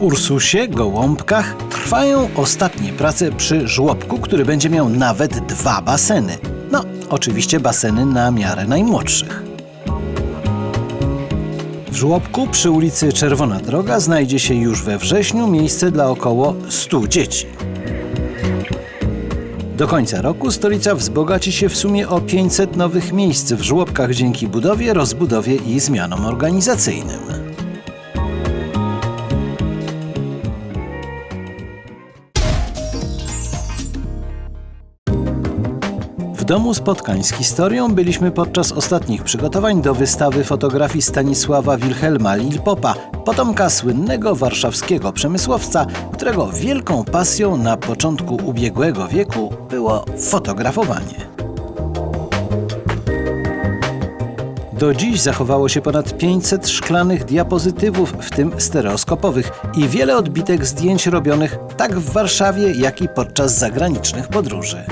Ursusie, gołąbkach trwają ostatnie prace przy żłobku, który będzie miał nawet dwa baseny. No, oczywiście baseny na miarę najmłodszych. W żłobku przy ulicy Czerwona Droga znajdzie się już we wrześniu miejsce dla około 100 dzieci. Do końca roku stolica wzbogaci się w sumie o 500 nowych miejsc w żłobkach dzięki budowie, rozbudowie i zmianom organizacyjnym. Domu spotkań z historią byliśmy podczas ostatnich przygotowań do wystawy fotografii Stanisława Wilhelma Lilpopa, potomka słynnego warszawskiego przemysłowca, którego wielką pasją na początku ubiegłego wieku było fotografowanie. Do dziś zachowało się ponad 500 szklanych diapozytywów, w tym stereoskopowych, i wiele odbitek zdjęć robionych tak w Warszawie, jak i podczas zagranicznych podróży.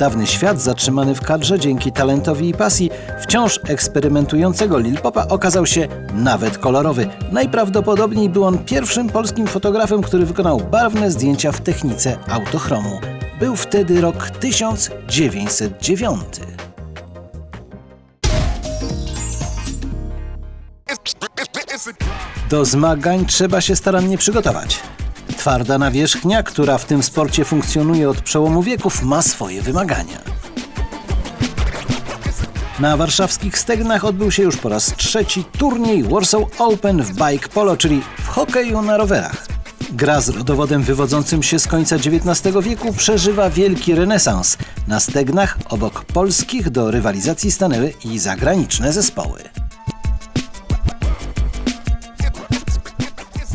Dawny świat zatrzymany w kadrze dzięki talentowi i pasji wciąż eksperymentującego Lil Popa okazał się nawet kolorowy. Najprawdopodobniej był on pierwszym polskim fotografem, który wykonał barwne zdjęcia w technice autochromu. Był wtedy rok 1909. Do zmagań trzeba się starannie przygotować. Twarda nawierzchnia, która w tym sporcie funkcjonuje od przełomu wieków, ma swoje wymagania. Na warszawskich stegnach odbył się już po raz trzeci turniej Warsaw Open w bike polo, czyli w hokeju na rowerach. Gra z rodowodem wywodzącym się z końca XIX wieku przeżywa wielki renesans. Na stegnach obok polskich do rywalizacji stanęły i zagraniczne zespoły.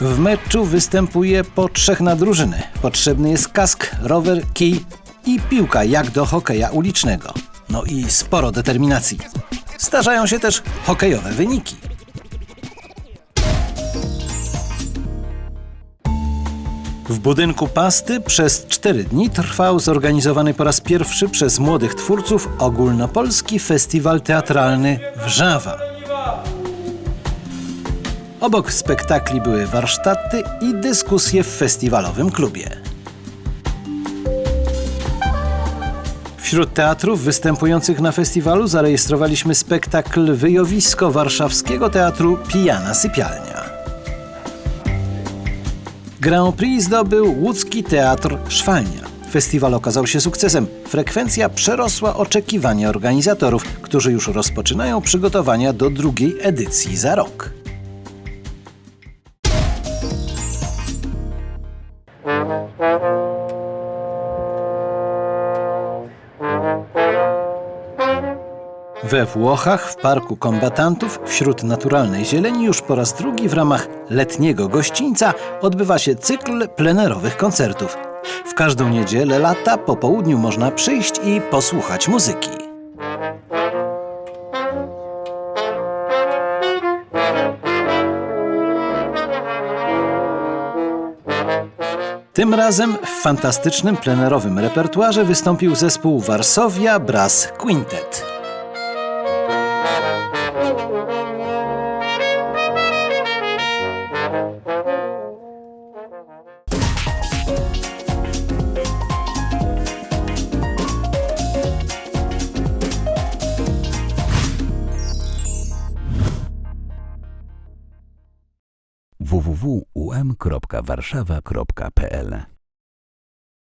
W meczu występuje po trzech na drużynę. Potrzebny jest kask, rower, kij i piłka jak do hokeja ulicznego. No i sporo determinacji. Zdarzają się też hokejowe wyniki. W budynku Pasty przez cztery dni trwał zorganizowany po raz pierwszy przez młodych twórców ogólnopolski festiwal teatralny Wrzawa. Obok spektakli były warsztaty i dyskusje w festiwalowym klubie. Wśród teatrów występujących na festiwalu zarejestrowaliśmy spektakl Wyjowisko Warszawskiego Teatru Pijana Sypialnia. Grand Prix zdobył łódzki teatr Szwalnia. Festiwal okazał się sukcesem. Frekwencja przerosła oczekiwania organizatorów, którzy już rozpoczynają przygotowania do drugiej edycji za rok. We Włochach, w Parku Kombatantów, wśród naturalnej zieleni, już po raz drugi w ramach letniego gościńca odbywa się cykl plenerowych koncertów. W każdą niedzielę lata po południu można przyjść i posłuchać muzyki. Tym razem w fantastycznym plenerowym repertuarze wystąpił zespół Varsovia Brass Quintet. www.um.warszawa.pl